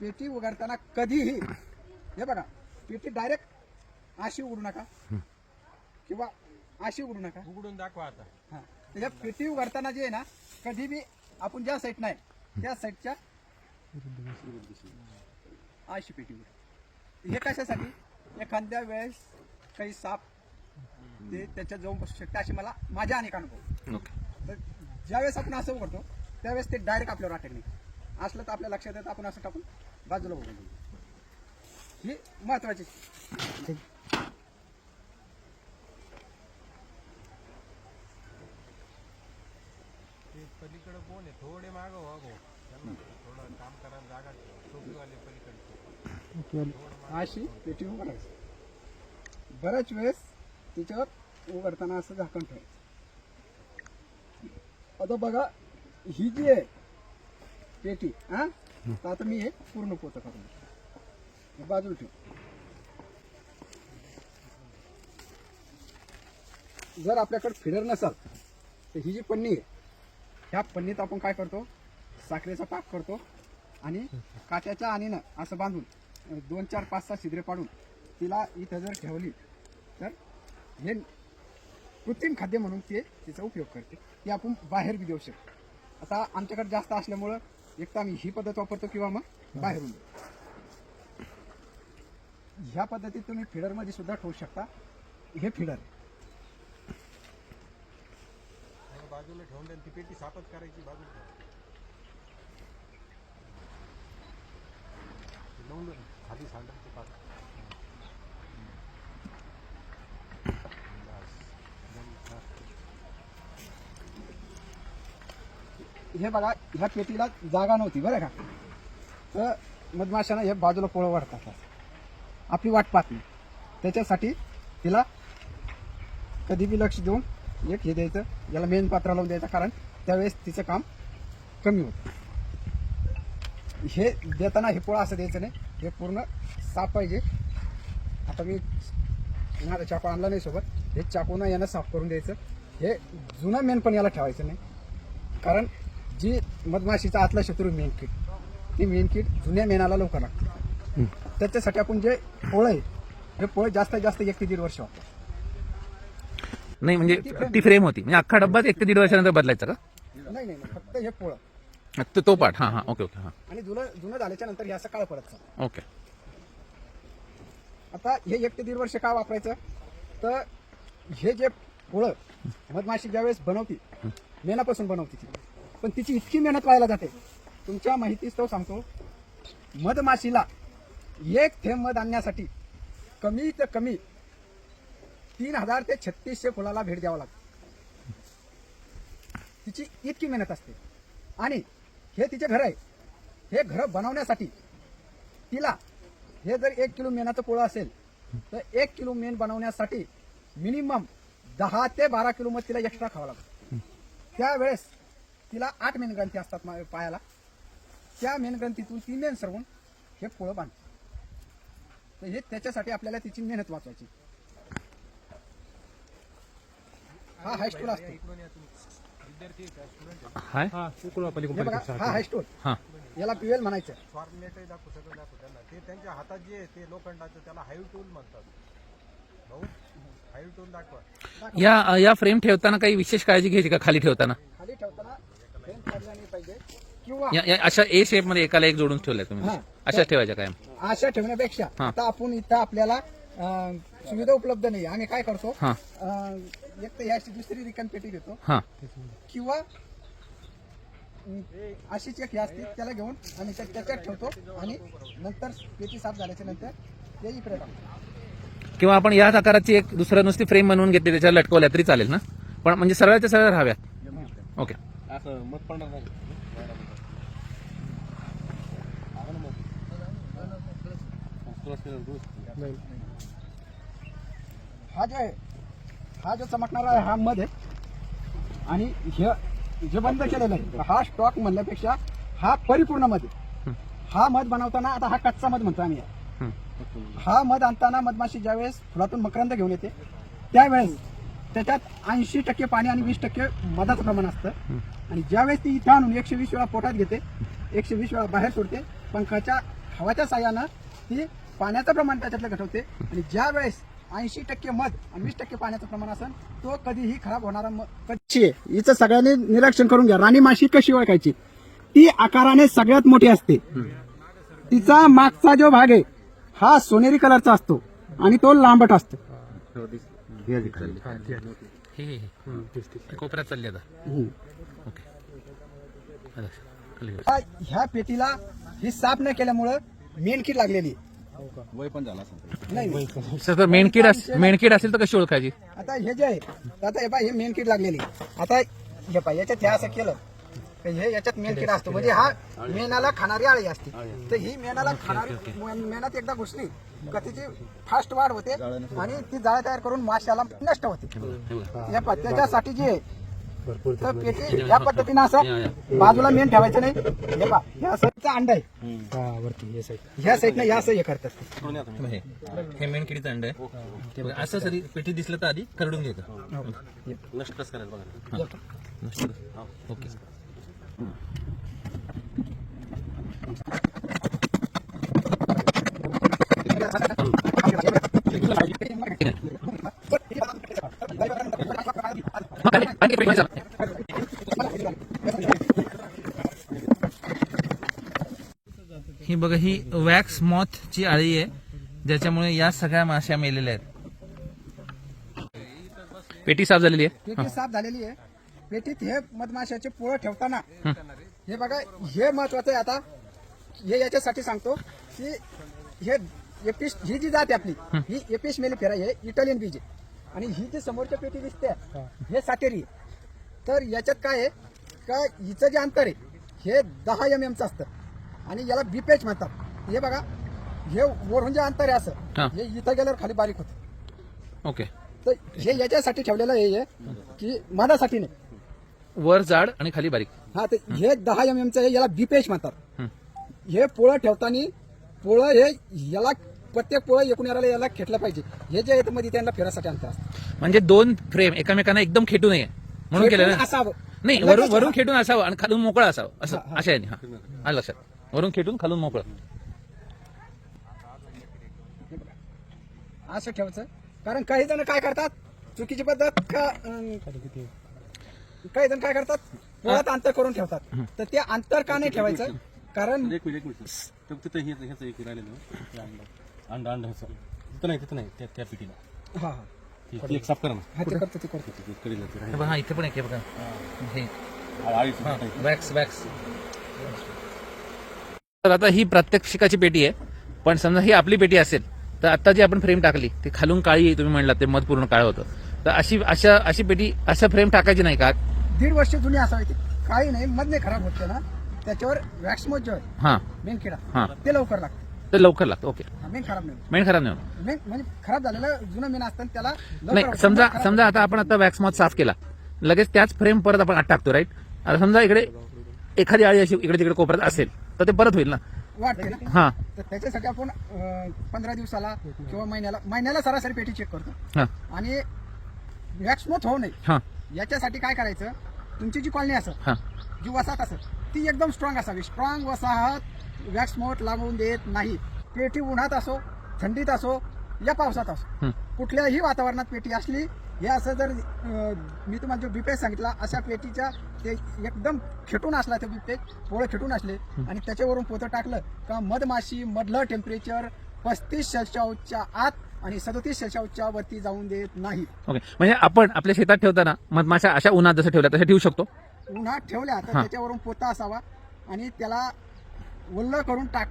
पेटी उघडताना कधीही हे बघा पेटी डायरेक्ट अशी उघडू नका. किंवा अशी उघडू नका. उघडून दाखवा आता. हा. त्याच्या पेटी उघडताना जे आहे ना कधी बी आपण ज्या साईड नाही त्या साईडच्या अशी पेटी उघड. हे कशासाठी? एखाद्या वेळेस काही साप ते त्याच्यात जाऊन बसू शकते अशी मला माझ्या अनेक अनुभव. ओके. तर ज्यावेळेस आपण असं उघडतो त्यावेळेस ते डायरेक्ट आपल्यावर अटॅक नाही असलं तर आपल्या लक्षात येतं आपण असं टाकून बाजूला देऊ ही महत्वाची. पलीकडे कोण आहे? थोडे माग त्यांना थोडं काम करायला जागा. टोपीवाले पलीकडे अशी पेटी उघडायची बऱ्याच वेळेस तिच्यावर उघडताना असं झाकण ठेवायचं. आता बघा ही जी आहे पेटी हा? तर आता मी हे पूर्ण पोतं करून हे बाजूला ठेव. जर आपल्याकडे फिडर नसाल तर ही जी पन्नी आहे ह्या पन्नीत आपण काय करतो? साखरेचा पाक करतो आणि काट्याच्या आणीनं असं बांधून दोन चार पाच सहा छिद्रे पाडून तिला इथं जर ठेवली तर हे कृत्रिम खाद्य म्हणून ते तिचा उपयोग करते. ती आपण बाहेर बी देऊ शकतो. आता आमच्याकडे जास्त असल्यामुळं एक तर आम्ही ही पद्धत वापरतो किंवा मग बाहेरून. ह्या पद्धतीत तुम्ही फिडरमध्ये सुद्धा ठेवू शकता. हे फिडर. बाजूला ठेवून द्या ती पेटी सापच करायची बाजूला ठेवा. ते लावून खाली ते पाक बस. एकदम मस्त. हे बघा ह्या पेटीला जागा नव्हती बरं का? तर मधमाशांना हे बाजूला पोळं वाढतात. आपली वाट पाहत नाही. त्याच्यासाठी तिला कधी बी लक्ष देऊन एक हे द्यायचं याला मेन पात्रा लावून द्यायचं कारण त्यावेळेस तिचं काम कमी होतं. हे देताना हे पोळं असं द्यायचं नाही. हे पूर्ण साफ पाहिजे. आता मी माझा चाकू आणला नाही सोबत. हे चाकूनं यानं साफ करून द्यायचं. हे जुनं मेन पण याला ठेवायचं नाही. कारण जी मधमाशीचा आतला शत्रू मेन किट ती मेन किट जुन्या मेनाला लवकर लागते. त्याच्यासाठी आपण जे पोळं आहे हे पोळं जास्तीत जास्त एक ते दीड वर्ष वापरतो नाही म्हणजे ती फ्रेम होती. म्हणजे अख्खा डब्बाच एक ते दीड वर्षानंतर बदलायचा का? नाही नाही नाही, फक्त हे पोळं. तो- तो पार्ट हां हां. ओके ओके हां. आणि जुनं जुनं झाल्याच्यानंतर हे असं काळ पडत चालतं. ओके आता हे एक ते दीड वर्ष का वापरायचं? तर हे जे पोळं मधमाशी ज्यावेळेस बनवती मेनापासून बनवती ती. पण तिची इतकी मेहनत व्हायला जाते. तुमच्या माहितीच तो सांगतो मधमाशीला एक थेंब मध आणण्यासाठी कमीत कमी तीन हजार ते छत्तीसशे फुलाला भेट द्यावं लागतं. तिची इतकी मेहनत असते. आणि हे तिचे घर आहे. हे घर बनवण्यासाठी तिला हे जर एक किलो मेणाचं पोळं असेल तर एक किलो मेण बनवण्यासाठी मिनिमम दहा ते बारा किलो मध तिला एक्स्ट्रा खावं लागतं. त्यावेळेस तिला आठ मेन ग्रंथी असतात मा- पायाला. त्या मेन ग्रंथीतून ती मेन सरवून हे पोळं बांधते. तर हे त्याच्यासाठी आपल्याला तिची मेहनत वाचवायची. हा हाय स्टोल असतो. हाय? हे हा हाय हां याला पिवेल म्हणायचं. फॉर्मेटही दाखवू सगळं दाखवू त्यांना. ते त्यांच्या हातात जे आहे ते लोखंडाचं त्याला हाईव टूल म्हणतात. भाऊ हाईव टूल दाखवा. या या फ्रेम ठेवताना काही विशेष काळजी घ्यायची का? खाली ठेवताना? खाली ठेवताना या या अशा ए शेपमध्ये एकाला एक जोडून ठेवलंय तुम्ही. हां. अशाच ठेवायच्या कायम. अशा ठेवण्यापेक्षा हा. आता आपण इथं आपल्याला अं, सुविधा उपलब्ध नाही. आम्ही काय करतो हां. अं, एक तर याची दुसरी रिकाम पेटी घेतो. हां. किंवा अं, अशीच एक ही असते त्याला घेऊन आम्ही त्या- त्याच्यात ठेवतो आणि नंतर पेटी साफ झाल्याच्यानंतर ते इकडे टाकतो. किंवा आपण याच आकाराची एक दुसरं नुसती फ्रेम बनवून घेतली त्याच्यावर लटकवल्या तरी चालेल ना? पण म्हणजे सरळच्या सरळ राहाव्यात. ओके. असं मत पडणार नाही. हा जो आहे हा जो चमकणारा आहे हा मध आहे. आणि हे जे बंद केलेलं आहे हा स्टॉक म्हणल्यापेक्षा हा परिपूर्ण मध आहे. हा मध बनवताना आता हा कच्चा मध म्हणतो आम्ही. हा मध आणताना मधमाशी ज्यावेळेस फुलातून मकरंद घेऊन येते त्यावेळेस त्याच्यात ऐंशी टक्के पाणी आणि वीस टक्के मधाचं प्रमाण असतं. आणि ज्यावेळेस ती इथं आणून एकशे वीस वेळा पोटात घेते एकशे वीस वेळा बाहेर सोडते पंखाच्या हवाच्या साह्यानं ती पाण्याचं प्रमाण त्याच्यातलं घटवते. आणि ज्या वेळेस ऐंशी टक्के मध आणि वीस टक्के पाण्याचं प्रमाण असेल तो कधीही खराब होणारा म- कच्ची आहे हिचं सगळ्यांनी निरीक्षण करून घ्या. राणी माशी कशी ओळखायची? ती आकाराने सगळ्यात मोठी असते. तिचा मागचा जो भाग आहे हा सोनेरी कलरचा असतो आणि तो लांबट असतो. हे हे हे. कोपऱ्यात चालली आता. ह्या पेटीला ही साफ न केल्यामुळं मेनकीड लागलेली. नाही. नाही. सर तर मेणकीड अस- मेणकीड असेल तर कशी ओळखायची? आता हे जे आहे आता हे पा हे मेन किट लागलेली. आता हे पा याच्यात हे असं केलं. तर हे याच्यात मेन किट असतो. म्हणजे हा मेनाला खाणारी आळी असते. तर ही मेनाला खाणारी मेनात एकदा घुसली का तिची फास्ट वाढ होते आणि ती जाळं तयार करून माशाला नष्ट होते. हे त्याच्यासाठी जे आहे तर पेटी या पद्धतीनं असं बाजूला मेन ठेवायचं नाही. हे पा ह्या साईडचा अंडा आहे. ह्या साईडनं या असं हे करतात हे हे मेणकिडीचं अंड आहे. बघा. असं सरी पेटी दिसलं तर आधी खरडून घ्यायचं. नष्ट करायचं बघा नष्ट ओके बघा ही वॅक्स मॉथ ची आळी आहे. ज्याच्यामुळे या सगळ्या माश्या मेलेल्या आहेत. पेटी साफ झालेली आहे? पेटी साफ झालेली आहे. पेटीत हे मधमाशाचे पोळं ठेवताना हे. बघा हे महत्वाचं आहे आता. हे याच्यासाठी सांगतो की हे एपिस ही जी जाते आपली ही. एपिस मेलिफेरा हे इटालियन बीज आहे. आणि ही जी समोरच्या पेटी दिसते हे सातेरी आहे. तर याच्यात काय आहे? का हिचं जे अंतर आहे हे दहा एम एमचं असतं. आणि याला बीपेच म्हणतात. हे बघा हे वरून जे अंतर आहे हा. असं. हे. इथं गेल्यावर खाली बारीक होतं. ओके. तर हे याच्यासाठी ठेवलेलं आहे की मधासाठी नाही. वर जाड आणि खाली बारीक. हा तर हे दहा एम एमचं आहे याला बीपेच म्हणतात. हं. हे पोळं ठेवताना पोळं हे याला प्रत्येक पोळं एकूण याला याला खेटलं पाहिजे. हे जे आहे मध्ये त्यांना फिरासाठी अंतर असतं. म्हणजे दोन फ्रेम एकमेकांना एकदम खेटू नये. म्हणून केलं खेटून ना? असावं. नाही लगेच वरून वरून खेटून असावं आणि खालून मोकळं असावं. असं हा, हा. अशा आहे हा. आलं लक्षात. वरून खेटून खालून मोकळं. असं ठेवायचं. कारण काही जण काय करतात? चुकीची पद्धत का अं, काही जण काय करतात? पोळ्यात अंतर करून ठेवतात. तर ते अंतर का नाही ठेवायचं? कारण एक मिनिट एक मिनिट तिथं हे ह्याचं एक राहिलेलं. ते अंड. अंड अंड ह्याचं. तिथं नाही तिथं नाही. त्या त्या पिटीला हा हा. ती- ती एक साफ करा ना. हा ते करतो ते करतो. ती कडीला ती हे बघा हा इथे पण एक आहे बघा. हे. वॅक्स वॅक्स तर आता ही प्रात्यक्षिकाची पेटी आहे. पण समजा ही आपली पेटी असेल तर आता जी आपण फ्रेम टाकली ती खालून काळी तुम्ही म्हणलात ते मध पूर्ण काळ होतं. तर अशी अशा अशी पेटी असं फ्रेम टाकायची नाही का? दीड वर्ष जुनी असावी ती. काही नाही मध नाही खराब होते ना त्याच्यावर वॅक्समोज जो आहे हा. हा. ते लवकर लागतं. तर लवकर लागतं ओके. हा, मेन खराब नाही. होत. मेन खराब नाही होत. मेन म्हणजे खराब झालेलं जुनं मेन असतं त्याला लवकर नाही होतं. समजा खराब समजा आता आपण आता वॅक्स मॉथ साफ केला. लगेच त्याच फ्रेम परत आपण आत टाकतो राईट आता समजा इकडे एखादी आळी अशी इकडे तिकडे कोपऱ्यात असेल तर ते परत होईल ना? वाटते ना? हा. तर त्याच्यासाठी आपण पंधरा दिवसाला किंवा महिन्याला महिन्याला सरासरी पेटी चेक करतो. हा. आणि वॅक्समोथ होऊ नये. हा. याच्यासाठी काय करायचं? तुमची जी कॉलनी असेल हा. जी वसाहत असेल ती एकदम स्ट्रॉंग असावी. स्ट्रॉंग वसाहत वॅक्समोथ लागून देत नाही. पेटी उन्हात असो थंडीत असो या पावसात असो. हं. कुठल्याही वातावरणात पेटी असली हे असं जर मी तुम्हाला जो बिपेज सांगितला अशा पेटीच्या ते एकदम खेटून असला ते बिपेज पोळं खेटून असले आणि त्याच्यावरून पोतं टाकलं का मधमाशी मधलं टेम्परेचर पस्तीस सेल्सिअसच्या आत आणि सदोतीस सेल्सिअसच्या वरती जाऊन देत नाही. ओके म्हणजे आपण आपल्या शेतात ठेवताना मधमाशा अशा उन्हात जसं ठेवल्या तसं ठेवू शकतो? उन्हात ठेवल्या तर. त्याच्यावरून पोता असावा आणि त्याला वल्ल करून टाक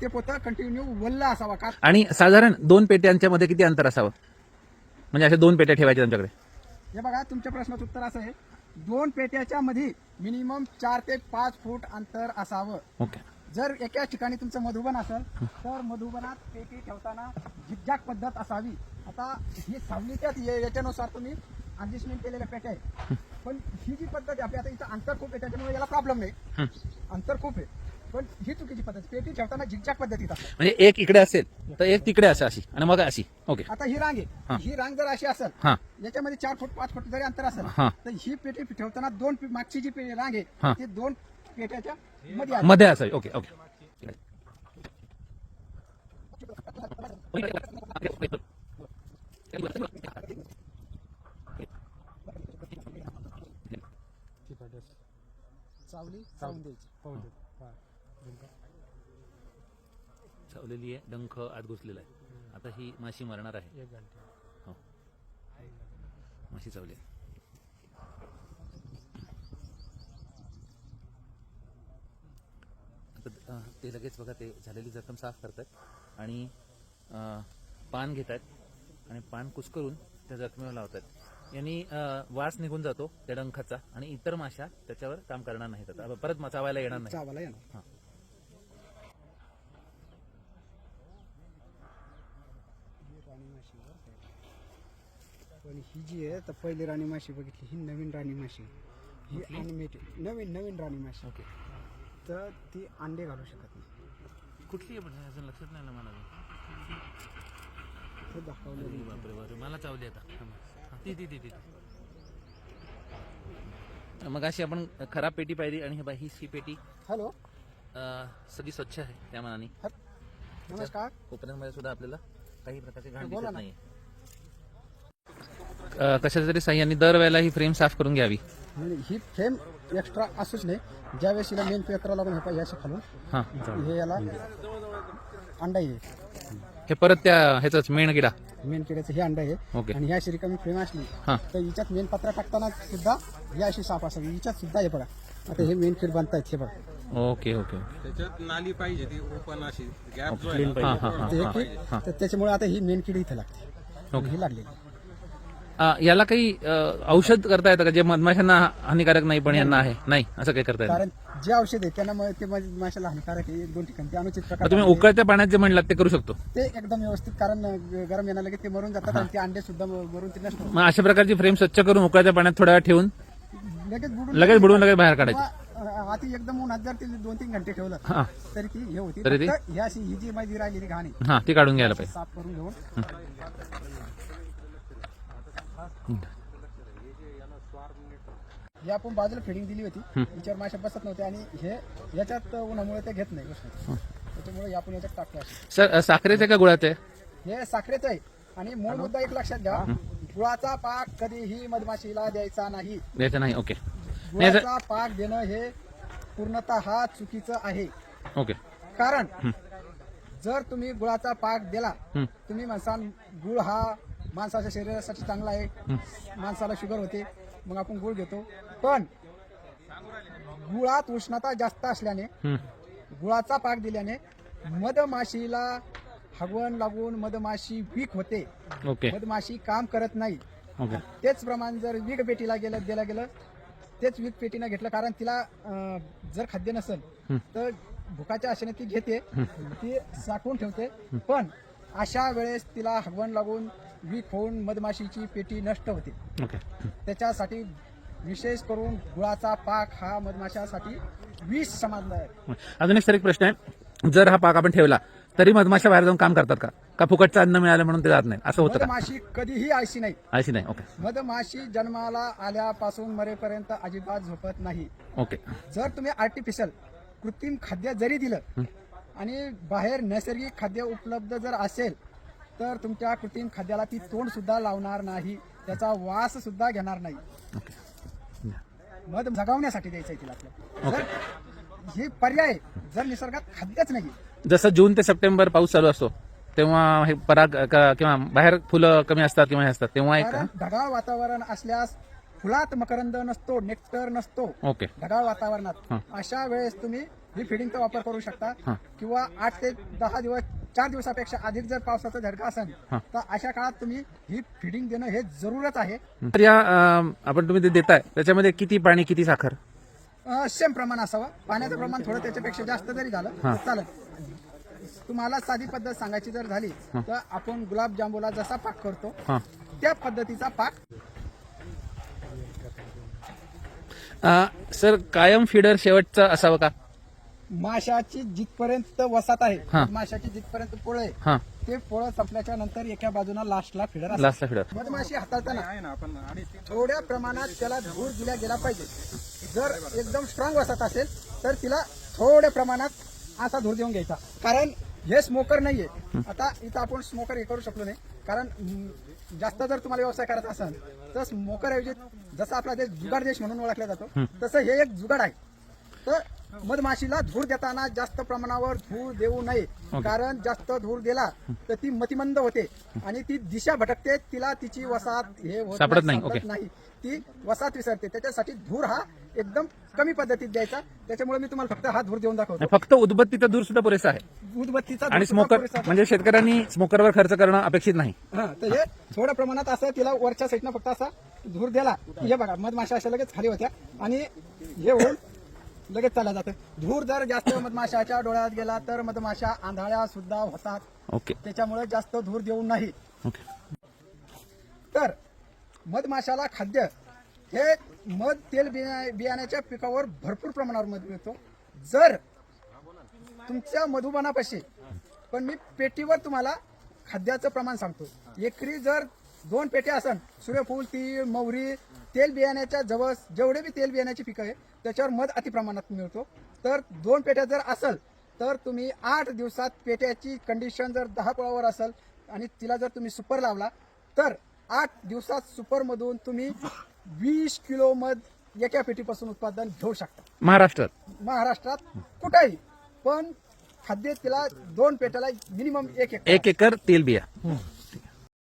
ते पोतं कंटिन्यू वल्ल असावा का? आणि साधारण दोन पेट्यांच्या मध्ये किती अंतर असावं? म्हणजे अशा दोन पेट्या ठेवायच्या त्यांच्याकडे हे बघा तुमच्या प्रश्नाचं उत्तर असं आहे. दोन पेट्याच्या मध्ये मिनिमम चार ते पाच फूट अंतर असावं. ओके. जर एका ठिकाणी तुमचं मधुबन असेल तर मधुबनात पेटी ठेवताना झिकझॅक पद्धत असावी. आता ही सावलीच्यात ये- याच्यानुसार तुम्ही ऍडजस्टमेंट केलेल्या पेट्या आहे पण ही जी पद्धत आहे आपली आता इथं अंतर खूप आहे त्याच्यामुळे याला प्रॉब्लेम नाही. अंतर खूप आहे. पण ही चुकीची पद्धत पेटी ठेवताना झिकझॅक पद्धतीत असते. म्हणजे एक इकडे असेल तर एक तिकडे असं अशी आणि मग अशी. ओके आता ही रांग हा. आहे. ही. रांग जर अशी असेल हा. याच्यामध्ये चार फूट पाच फूट जरी अंतर असेल हा. तर ही पेटी ठेवताना दोन पे- मागची जी पे- रांग हा. आहे ती दोन पेट्याच्या मध्ये आहे. मध्ये असावी. ओके ओके चावली चावून द्यायची. चावलेली आहे डंख आत घुसलेला आहे. आता ही माशी मरणार आहे. हो. माशी चावली आहे. आता ते लगेच बघा ते झालेली जखम साफ करतात आणि पान घेत आहेत आणि पान कुस्करून त्या जखमेवर लावतात. यांनी वास निघून जातो त्या डंखाचा आणि इतर माशा त्याच्यावर काम करणार नाहीत आता. परत चावायला येणार नाही. चावाला येणार हा. ही राणी माशी बरं का. पण ही जी आहे तर पहिली राणी माशी बघितली ही नवीन राणी माशी. ही अनिमेटेड नवीन नवीन राणी माशी. ओके. तर ती अंडे घालू शकत नाही. कुठली आहे पण? अजून लक्षात नाही ना मला ते दाखवलं अरे बापरे बापरे. मला चावली आता. हा, ती ती ती ती मग अशी आपण खराब पेटी पाहिली आणि हे बा ही सी पेटी. हॅलो. अं, सगळी स्वच्छ आहे त्या मनाने. नमस्कार. कोपऱ्यांमध्ये सुद्धा आपल्याला काही प्रकारचे घाण बोला दिसत ना. नाही कशाच्या तरी साह्याने दरवेळेला ही फ्रेम साफ करून घ्यावी. आणि ही फ्रेम एक्स्ट्रा असूच नाही. ज्यावेळेस हिला मेन पे करावं लागून हे पाहिजे खालून हा. हे याला अंडा आहे. हे परत त्या ह्याच मेण किडा. मेन किड्याचं हे अंडा आहे. ओके. आणि ह्या अशी रिकामी फ्रेम असली हा. तर हिच्यात मेन पत्रा टाकताना सुद्धा ही अशी साफ असावी. हिच्यात सुद्धा हे बघा. आता हे मेन फीड बांधतायत हे बघा. Okay okay. त्याच्यात नाली पाहिजे ती ओपन अशी. गॅप जो आहे ना, हा हा हा. हा. किड तर त्याच्यामुळे आता ही मेन किड इथे लागते. ओके. ही लागलेली. याला काही औषध करता येतं का? जे मधमाशांना हानिकारक नाही पण यांना आहे? नाही असं काही करता येतं कारण जे औषध आहे त्यांना मग ते मध- माशाला हानिकारक आहे एक दोन ठिकाणी. ते अनुचित मग प्रकार तुम्ही उकळत्या पाण्यात जे म्हणलात ते करू शकतो. ते एकदम व्यवस्थित कारण अं, गरम येणार लगेच ते मरून जातात आणि ते अंडे सुद्धा मरून ते नष्ट होतात. मग अशा प्रकारची फ्रेम स्वच्छ करून उकळत्या पाण्यात थोड्या वेळ ठेवून लगेच बुडून लगेच बुडवून लगेच बाहेर काढायची. आधी एकदम उन्हात जर ते दोन तीन घंटे ठेवलं हा. तरी ती हे होती. तरी ती? फक्त ही अशी ही जी माझी राहिलेली घाण आहे हा ती काढून घ्यायला पाहिजे. साफ करून घेऊन. ही आपण बाजूला फिडिंग दिली होती. याच्यावर माशा बसत नव्हत्या आणि हे याच्यात उन्हामुळे ते घेत नाही. त्याच्यामुळे आपण याच्यात अशी. सर साखरेचे का गुळाचे हे साखरेचं आहे. आणि मूळ मुद्दा एक लक्षात घ्या. गुळाचा पाक कधीही मधमाशीला द्यायचा नाही. द्यायचं नाही ओके. गुळाचा पाक देणं हे पूर्णतः चुकीचं आहे. ओके. कारण जर तुम्ही गुळाचा पाक दिला. तुम्ही म्हणसान गुळ हा माणसाच्या शरीरासाठी चांगला आहे. माणसाला शुगर होते. मग आपण गुळ घेतो. पण गुळात उष्णता जास्त असल्याने. गुळाचा पाक दिल्याने मधमाशीला हगवण लागून मधमाशी वीक होते. मधमाशी काम करत नाही. तेच प्रमाण जर वीक पेटीला गेलं दिलं गेलं तेच वीक पेटीनं घेतलं कारण तिला जर खाद्य नसेल तर भुकाच्या आशेने ती घेते. ती साठवून ठेवते. पण अशा वेळेस तिला हगवण लागून वीक होऊन मधमाशीची पेटी नष्ट होते. त्याच्यासाठी विशेष करून गुळाचा पाक हा मधमाशासाठी समजला आहे अजून एक सर एक प्रश्न आहे. जर हा पाक आपण ठेवला तरी मधमाशा बाहेर जाऊन काम करतात का? का फुकटचं अन्न मिळालं म्हणून ते जात नाही? असं होतं मधमाशी कधीही आळशी नाही. अशी नाही ओके. मधमाशी जन्माला आल्यापासून मरेपर्यंत अजिबात झोपत नाही. ओके. जर तुम्ही आर्टिफिशियल कृत्रिम खाद्य जरी दिलं आणि बाहेर नैसर्गिक खाद्य उपलब्ध जर असेल तर तुमच्या कृत्रिम खाद्याला ती तोंड सुद्धा लावणार नाही त्याचा वास सुद्धा घेणार नाही. मध जगावण्यासाठी द्यायचं आहे तिला जर हे पर्याय जर निसर्गात खाद्यच नाही. जसं जून ते सप्टेंबर पाऊस चालू असतो तेव्हा हे पराग क- किंवा बाहेर फुलं कमी असतात किंवा हे असतात तेव्हा एक कारण ढगाळ वातावरण असल्यास फुलात मकरंद नसतो नेक्टर नसतो. ओके ढगाळ वातावरणात. अशा वेळेस तुम्ही ही फिडिंगचा वापर करू शकता. किंवा आठ ते दहा दिवस चार दिवसापेक्षा अधिक जर पावसाचा झटका असेल तर अशा काळात तुम्ही ही फिडिंग देणं हे जरूरच आहे. तर या आपण तुम्ही ते देताय त्याच्यामध्ये किती पाणी किती साखर? सेम प्रमाण असावं. पाण्याचं प्रमाण थोडं त्याच्यापेक्षा जास्त जरी झालं चालेल. तुम्हाला साधी पद्धत सांगायची जर झाली तर आपण गुलाबजांबूला जसा पाक करतो त्या पद्धतीचा पाक अं, सर कायम फिडर शेवटचा असावं का? माशाची जिथपर्यंत वसात आहे हा. माशाची जिथपर्यंत पोळ आहे हां. ते पोळ संपल्याच्या नंतर एका बाजूला लास्टला फिडर असतं. लास्टला फिडर. मधमाशी हाताळताना थोड्या प्रमाणात त्याला धूर दिला गेला पाहिजे. जर एकदम स्ट्रॉंग वसत असेल तर तिला थोड्या प्रमाणात असा धूर देऊन घ्यायचा. कारण हे स्मोकर नाहीये. आता इथं आपण स्मोकर हे करू शकलो नाही. कारण हम्म, जास्त जर तुम्हाला व्यवसाय करायचा असेल तर स्मोकर ऐवजी जसं आपला देश जुगाड देश म्हणून ओळखला जातो तसं हे एक जुगाड आहे. तर मधमाशीला धूर देताना जास्त प्रमाणावर धूर देऊ नये. कारण जास्त धूर दिला तर ती मतिमंद होते आणि ती दिशा भटकते तिला तिची वसाहत हे होत सापडत नाही, सापडत ओके. नाही. ती वसाहत विसरते. त्याच्यासाठी धूर हा एकदम कमी पद्धतीत द्यायचा. त्याच्यामुळे मी तुम्हाला फक्त हा धूर देऊन दाखवतो. फक्त उदबत्तीचा दूर सुद्धा पुरेसा आहे. उदबत्तीचा धूर आणि सुद्धा स्मोकर पुरेसा- म्हणजे शेतकऱ्यांनी स्मोकरवर खर्च करणं अपेक्षित नाही. हा तर हे थोड्या प्रमाणात असं तिला वरच्या साईडनं फक्त असा धूर दिला. हे बघा मधमाशा अशा लगेच खाली होत्या. आणि हे होऊन लगेच चालला जातं धूर जर जास्त मधमाशाच्या डोळ्यात गेला तर मधमाशा आंधळ्या सुद्धा होतात. ओके. त्याच्यामुळे जास्त धूर देऊ नाही. ओके. तर मधमाशाला खाद्य हे मध तेल बिया- बियाण्याच्या पिकावर भरपूर प्रमाणावर मध मिळतो. जर तुमच्या मधुबनापाशी पण मी पेटीवर तुम्हाला खाद्याचं प्रमाण सांगतो. एकरी जर दोन पेट्या असन. सूर्यफूल तीळ मोहरी तेल बियाण्याच्या जवळ जेवढे बी तेल बियाण्याची पिकं आहे त्याच्यावर मध अति प्रमाणात मिळतो. तर दोन पेट्या जर असल तर तुम्ही आठ दिवसात पेट्याची कंडिशन जर दहा कुळावर असेल आणि तिला जर तुम्ही सुपर लावला तर आठ दिवसात सुपरमधून तुम्ही वीस किलो मध एका पेटीपासून उत्पादन घेऊ शकता. महाराष्ट्रात? महाराष्ट्रात कुठेही. पण खाद्य तिला दोन पेट्याला मिनिमम एक एक एक एकर तेल बिया.